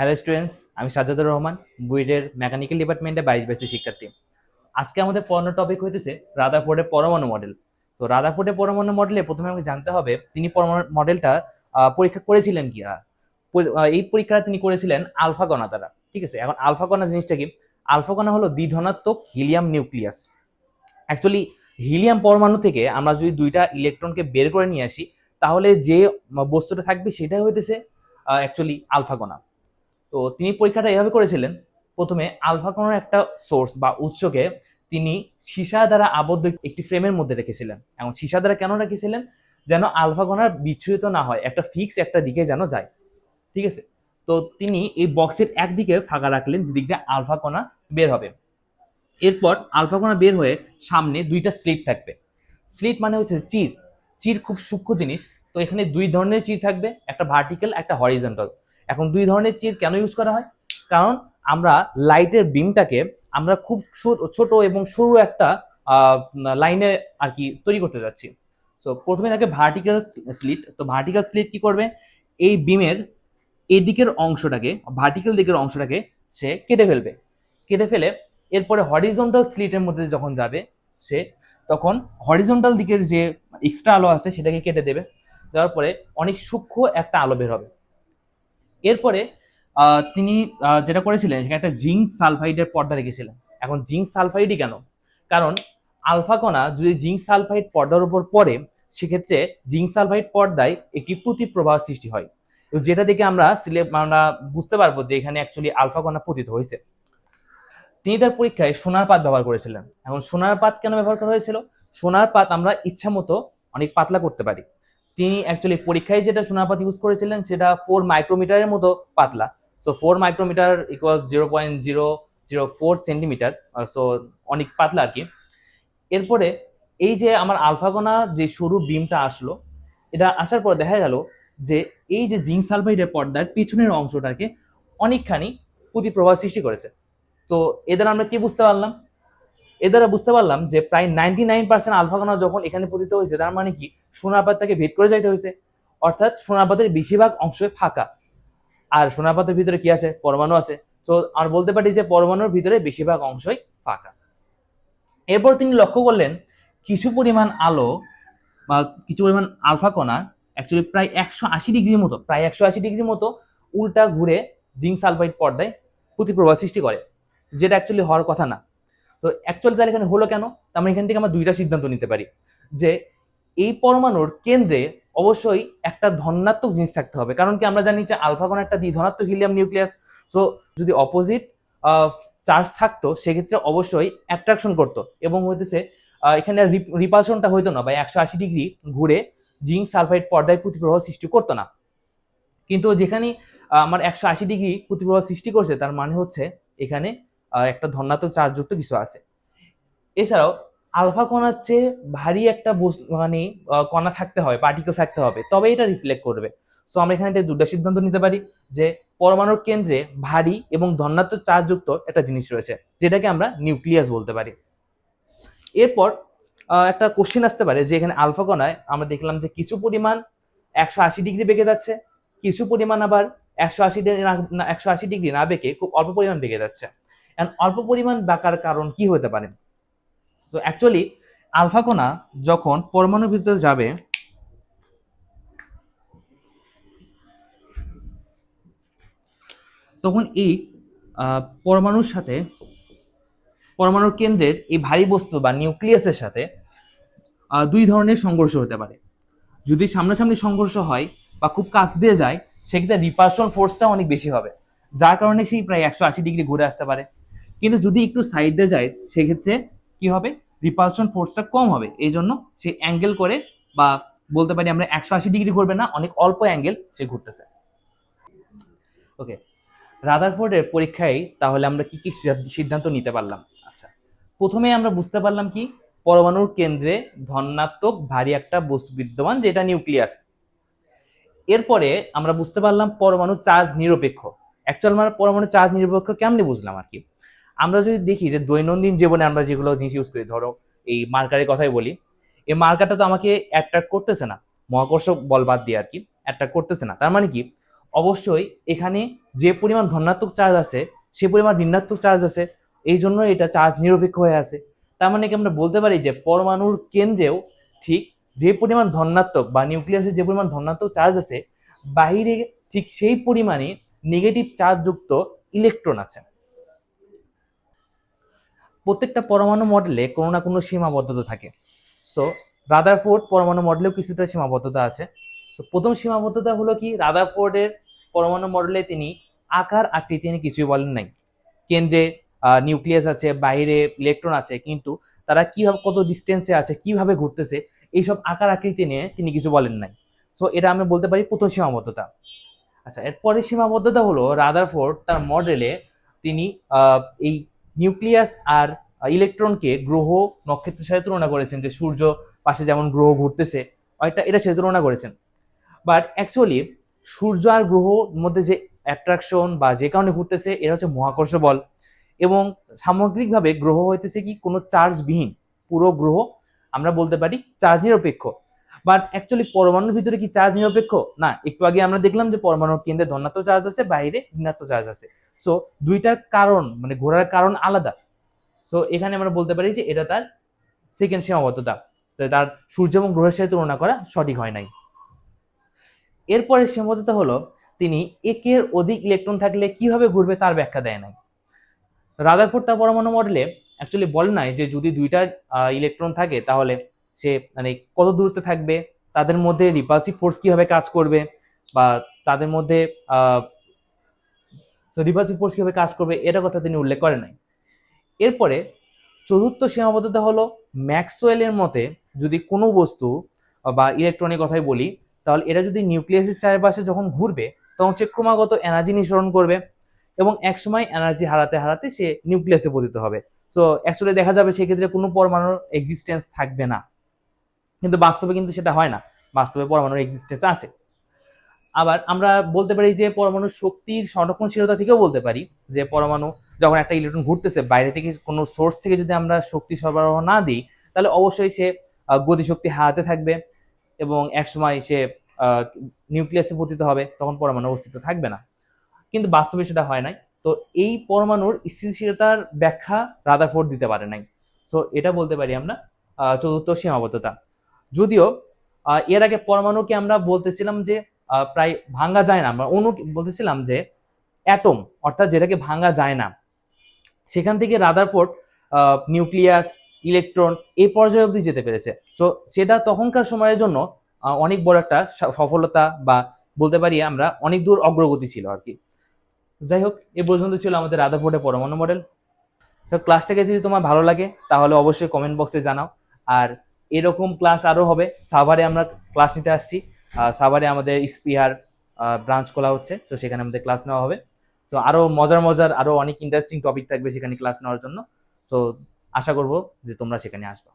Hello students আমি সাজ্জাদুর রহমান বুয়েটের mechanical ডিপার্টমেন্টে বাইশ বাইশের শিক্ষার্থী। আজকে আমাদের পড়ানোর টপিক হইতেছে রাদারফোর্ডের পরমাণু মডেল তো রাদারফোর্ডের পরমাণু মডেলে প্রথমে আমাকে জানতে হবে, তিনি পরমাণু মডেলটা পরীক্ষা করেছিলেন কি। এই পরীক্ষাটা তিনি করেছিলেন আলফা কণা দ্বারা। ঠিক আছে? এখন আলফা কণা জিনিসটা কি? আলফা কণা হলো দ্বিধনাত্মক হিলিয়াম নিউক্লিয়াস। অ্যাকচুয়ালি হিলিয়াম পরমাণু থেকে আমরা যদি দুইটা ইলেকট্রনকে বের করে নিয়ে আসি, তাহলে যে বস্তুটা থাকবে সেটাই হইতেছে অ্যাকচুয়ালি আলফা কণা তো তিনি পরীক্ষাটা এভাবে করেছিলেন, প্রথমে আলফা কণার একটা সোর্স বা উৎসকে তিনি সীসা দ্বারা আবদ্ধ একটি ফ্রেমের মধ্যে রেখেছিলেন। এবং সীসা দ্বারা কেন রেখেছিলেন? যেন আলফা কণার বিচ্ছুরিত না হয়, একটা ফিক্স একটা দিকে যেন যায়। ঠিক আছে? তো তিনি এই বক্সের একদিকে ফাঁকা রাখলেন, যেদিক দিয়ে আলফা কণা বের হবে। এরপর আলফা কণা বের হয়ে সামনে দুইটা স্লিট থাকবে। স্লিট মানে হচ্ছে চির। চির খুব সূক্ষ্ম জিনিস। তো এখানে দুই ধরনের চির থাকবে, একটা ভার্টিক্যাল একটা হরিজন্টাল এখন দুই ধরনের চির কেন ইউজ করা হয়? কারণ আমরা লাইটের বিমটাকে আমরা খুব ছোট এবং সরু একটা লাইনে আর কি তৈরি করতে যাচ্ছি। সো প্রথমে থাকে ভার্টিক্যাল স্লিট তো ভার্টিক্যাল স্লিট কি করবে? এই বিমের এই দিকের অংশটাকে ভার্টিক্যাল দিকের অংশটাকে সে কেটে ফেলবে। কেটে ফেলে এরপরে হরিজন্টাল স্লিটের মধ্যে যখন যাবে, সে তখন হরিজন্টাল দিকের যে এক্সট্রা আলো আছে সেটাকে কেটে দেবে। দেওয়ার পরে অনেক সূক্ষ্ম একটা আলো বের হবে। এরপরে তিনি যেটা করেছিলেন, সেখানে একটা জিঙ্ক সালফাইডের পর্দা রেখেছিলেন। এখন জিঙ্ক সালফাইডই কেন? কারণ আলফা কণা যদি জিঙ্ক সালফাইড পর্দার উপর পড়ে, সেক্ষেত্রে জিঙ্ক সালফাইড পর্দায় একটি প্রতিপ্রবাহ সৃষ্টি হয়। যেটা দেখে আমরা আমরা বুঝতে পারব যে এখানে অ্যাকচুয়ালি আলফা কণা পতিত হয়েছে। তিনি তার পরীক্ষায় সোনার পাত ব্যবহার করেছিলেন। এখন সোনার পাত কেন ব্যবহার করা হয়েছিল? সোনার পাত আমরা ইচ্ছা মতো অনেক পাতলা করতে পারি। তিনি অ্যাকচুয়ালি পরীক্ষায় যেটা সোনার পাত ইউজ করেছিলেন সেটা ফোর মাইক্রোমিটারের মতো পাতলা। So four micrometre equals zero point zero zero four centimetre so অনেক পাতলা আর কি। এরপরে এই যে আমার আলফাগোনা যে সরু বিমটা আসলো, এটা আসার পর দেখা গেল যে এই যে জিঙ্ক সালফাইডের পর্দার পিছনের অংশটাকে অনেকখানি প্রতিপ্রবাহ সৃষ্টি করেছে। তো এ দ্বারা আমরা কি বুঝতে পারলাম? এ দ্বারা বুঝতে পারলাম যে প্রায় নাইনটি নাইন পার্সেন্ট আলফাগোনা যখন এখানে পতিত হয়েছে, তার মানে কি? সোনাপাত তাকে ভেদ করে যাইতে হয়েছে। অর্থাৎ সোনাপাতের বেশিরভাগ অংশ ফাঁকা। আর সোনাপাতের ভিতরে কি আছে? পরমাণু আছে। তো আমরা বলতে পারি যে পরমাণুর ভিতরে বেশিরভাগ অংশই ফাঁকা। এরপর তিনি লক্ষ্য করলেন, কিছু পরিমাণ আলো বা কিছু পরিমাণ আলফা কণা অ্যাকচুয়ালি প্রায় একশো আশি ডিগ্রির মতো, প্রায় একশো আশি ডিগ্রির মতো উল্টা ঘুরে জিঙ্ক সালফাইড পর্দায় প্রতিপ্রবাহ সৃষ্টি করে, যেটা অ্যাকচুয়ালি হওয়ার কথা না। তো অ্যাকচুয়ালি তাহলে এখানে হলো কেন? মানে এখান থেকে আমরা দুইটা সিদ্ধান্ত নিতে পারি। যে এই পরমাণুর কেন্দ্রে অবশ্যই একটা ধনাত্মক জিনিস থাকতে হবে। কারণ কি আমরা জানি যে আলফা কোন একটা দ্বিধনাত্মক হিলিয়াম নিউক্লিয়াস। সো যদি অপোজিট চার্জ থাকতো, সেক্ষেত্রে অবশ্যই অ্যাট্রাকশন করতো। এবং হইতেছে এখানে রিপালশনটা হইতো না বা একশো আশি ডিগ্রি ঘুরে জিঙ্ক সালফাইড পর্দায় প্রতিপ্রবাহ সৃষ্টি করতো না। কিন্তু যেখানে আমার একশো আশি ডিগ্রি প্রতিপ্রবাহ সৃষ্টি করছে, তার মানে হচ্ছে এখানে একটা ধনাত্মক চার্জযুক্ত কিছু আছে। এছাড়াও, আলফা কণার চেয়ে ভারী একটা মানে কণা থাকতে হবে পার্টিকেল থাকতে হবে, তবে এটা রিফ্লেক্ট করবে। সো আমরা এখানে দুটো সিদ্ধান্ত নিতে পারি যে, পরমাণুর কেন্দ্রে ভারী এবং ধনাত্মক চার্জযুক্ত একটা জিনিস রয়েছে, যেটাকে আমরা নিউক্লিয়াস বলতে পারি। এরপর একটা কোশ্চেন আসতে পারে যে, এখানে আলফা কণায় আমরা দেখলাম যে, কিছু পরিমাণ একশো আশি ডিগ্রি বেঁকে যাচ্ছে, কিছু পরিমাণ আবার একশো আশি ডিগ্রি একশো আশি ডিগ্রি না বেঁকে খুব অল্প পরিমাণ বেঁকে যাচ্ছে। And অল্প পরিমাণ বাঁকার কারণ কি হতে পারে? তো অ্যাকচুয়ালি আলফা কণা যখন পরমাণুর ভিতরে যাবে, তখন এই পরমাণুর সাথে, পরমাণুর কেন্দ্রের এই ভারী বস্তু বা নিউক্লিয়াসের সাথে দুই ধরনের সংঘর্ষ হতে পারে। যদি সামনাসামনি সংঘর্ষ হয় বা খুব কাছ দিয়ে যায়, সেক্ষেত্রে রিপার্শন ফোর্সটা অনেক বেশি হবে। যার কারণে সেই প্রায় একশো আশি ডিগ্রি ঘুরে আসতে পারে। কিন্তু যদি একটু সাইডে যায়, সেক্ষেত্রে কি হবে? রিপালশন ফোর্সটা কম হবে। এই জন্য সে অ্যাঙ্গেল করে বা বলতে পারি আমরা একশো আশি ডিগ্রি ঘুরবে না, অনেক অল্প অ্যাঙ্গেল সে ঘুরতেছে। ওকে রাদারফোর্ডের পরীক্ষায় তাহলে আমরা কি কি সিদ্ধান্ত- নিতে পারলাম? আচ্ছা। প্রথমে আমরা বুঝতে পারলাম কি? পরমাণুর কেন্দ্রে ধনাত্মক ভারী একটা বস্তু বিদ্যমান, যেটা নিউক্লিয়াস। এরপরে আমরা বুঝতে পারলাম পরমাণু চার্জ নিরপেক্ষ। অ্যাকচুয়াল আমরা পরমাণু চার্জ নিরপেক্ষ কেমনে বুঝলাম আর কি? আমরা যদি দেখি যে দৈনন্দিন জীবনে আমরা যেগুলো জিনিস ইউজ করি, ধরো এই মার্কারের কথাই বলি, এই মার্কারটা তো আমাকে অ্যাট্রাক্ট করতেছে না। মহাকর্ষ বল বাদ দিয়ে আর কি অ্যাট্রাক্ট করতেছে না। তার মানে কি? অবশ্যই এখানে যে পরিমাণ ধনাত্মক চার্জ আছে, সে পরিমাণ ঋণাত্মক চার্জ আছে, এই জন্য এটা চার্জ নিরপেক্ষ হয়ে আছে। তার মানে কি আমরা বলতে পারি যে পরমাণুর কেন্দ্রেও ঠিক যে পরিমাণ ধনাত্মক বা নিউক্লিয়াসে যে পরিমাণ ধনাত্মক চার্জ আছে বাইরে ঠিক সেই পরিমাণে নেগেটিভ চার্জযুক্ত ইলেকট্রন আছে। প্রত্যেকটা পরমাণু মডেলে কোনো না কোনো সীমাবদ্ধতা থাকে। সো রাদার রাদারফোর্ড পরমাণু মডেলেও কিছুটা সীমাবদ্ধতা আছে। তো প্রথম সীমাবদ্ধতা হলো কি? রাদার রাদারফোর্ডের পরমাণু মডেলে তিনি আকার আকৃতি নিয়ে কিছুই বলেন নাই। কেন্দ্রে নিউক্লিয়াস আছে, বাইরে ইলেকট্রন আছে, কিন্তু তারা কীভাবে, কত ডিস্টেন্সে আছে, কীভাবে ঘুরতেছে, এইসব আকার আকৃতি নিয়ে তিনি কিছু বলেন নাই। সো এটা আমি বলতে পারি প্রথম সীমাবদ্ধতা। আচ্ছা এরপরে সীমাবদ্ধতা হলো রাদার রাদারফোর্ড তার মডেলে তিনি এই নিউক্লিয়াস আর ইলেকট্রনকে গ্রহ নক্ষত্রের সাথে তুলনা করেছেন যে সূর্য পাশে যেমন গ্রহ ঘুরতেছে, অনেকটা এটা সাথে তুলনা করেছেন। বাট অ্যাকচুয়ালি সূর্য আর গ্রহর মধ্যে যে অ্যাট্রাকশন বা যে কারণে ঘুরতেছে এটা হচ্ছে মহাকর্ষ বল এবং সামগ্রিকভাবে গ্রহ হইতেছে কি? কোনো চার্জবিহীন, পুরো গ্রহ আমরা বলতে পারি চার্জ নিরপেক্ষ। বাট অ্যাকচুয়ালি পরমাণুর ভিতরে কি চার্জ নিরপেক্ষ? না, একটু আগে আমরা দেখলাম যে পরমাণুর কেন্দ্রে ধনাত্মক চার্জ আছে, বাইরে ঋণাত্মক চার্জ আছে। সো দুইটার কারণ মানে ঘোরার কারণ আলাদা। সো এখানে আমরা বলতে পারি যে এটা তার সেকেন্ড সীমাবদ্ধতা। তার সূর্য এবং গ্রহের সাথে তুলনা করা সঠিক হয় নাই। এরপরে সীমাবদ্ধতা হলো, তিনি একের অধিক ইলেকট্রন থাকলে কীভাবে ঘুরবে তার ব্যাখ্যা দেয় নাই। রাদারফোর্ড তার পরমাণু মডেলে অ্যাকচুয়ালি বলে নাই যে যদি দুইটা ইলেকট্রন থাকে, তাহলে সে মানে কত দূরত্বে থাকবে, তাদের মধ্যে রিপালসিভ ফোর্স কীভাবে কাজ করবে বা তাদের মধ্যে রিপালসিভ ফোর্স কীভাবে কাজ করবে, এটা কথা তিনি উল্লেখ করেন নাই। এরপরে চতুর্থ সীমাবদ্ধতা হলো ম্যাক্সওয়েলের মতে যদি কোনো বস্তু বা ইলেকট্রনের কথাই বলি, তাহলে এটা যদি নিউক্লিয়াসের চারপাশে যখন ঘুরবে, তখন সে ক্রমাগত এনার্জি নিঃসরণ করবে এবং একসময় এনার্জি হারাতে হারাতে সে নিউক্লিয়াসে পতিত হবে। সো অ্যাকচুয়ালি দেখা যাবে সেক্ষেত্রে কোনো পরমাণুর এক্সিস্টেন্স থাকবে না। কিন্তু বাস্তবে কিন্তু সেটা হয় না। বাস্তবে পরমাণুর এক্সিস্টেন্স আছে। আবার আমরা বলতে পারি যে পরমাণুর শক্তির সংরক্ষণশীলতা থেকেও বলতে পারি যে পরমাণু যখন একটা ইলেকট্রন ঘুরতেছে, বাইরে থেকে কোনো সোর্স থেকে যদি আমরা শক্তি সরবরাহ না দিই, তাহলে অবশ্যই সে গতিশক্তি হারাতে থাকবে এবং একসময় সে নিউক্লিয়াসে পতিত হবে, তখন পরমাণু অস্তিত্ব থাকবে না। কিন্তু বাস্তবে সেটা হয় নাই। তো এই পরমাণুর স্থিতিশীলতার ব্যাখ্যা রাদারফোর্ড দিতে পারে নাই। সো এটা বলতে পারি আমরা চতুর্থ সীমাবদ্ধতা। যদিও এর আগে পরমাণুকে আমরা বলতেছিলাম যে প্রায় ভাঙ্গা যায় না, আমরা অণু বলতেছিলাম যে অ্যাটম অর্থাৎ যেটাকে ভাঙ্গা যায় না। সেখান থেকে রাদারফোর্ড নিউক্লিয়াস ইলেকট্রন এই পর্যায়ে অবধি যেতে পেরেছে। তো সেটা তখনকার সময়ের জন্য অনেক বড় একটা সফলতা বা বলতে পারি আমরা অনেক দূর অগ্রগতি ছিল আর কি। যাই হোক, এ পর্যন্ত ছিল আমাদের রাদারফোর্ডের পরমাণু মডেল ক্লাসটাকে যদি তোমার ভালো লাগে, তাহলে অবশ্যই কমেন্ট বক্সে জানাও। আর এরকম ক্লাস আরও হবে। সাভারে আমরা ক্লাস নিতে আসছি। সাভারে আমাদের স্পিয়ার ব্রাঞ্চ খোলা হচ্ছে। তো সেখানে আমাদের ক্লাস নেওয়া হবে। তো আরও মজার মজার আরও অনেক ইন্টারেস্টিং টপিক থাকবে সেখানে ক্লাস নেওয়ার জন্য। তো আশা করব যে তোমরা সেখানে আসবে।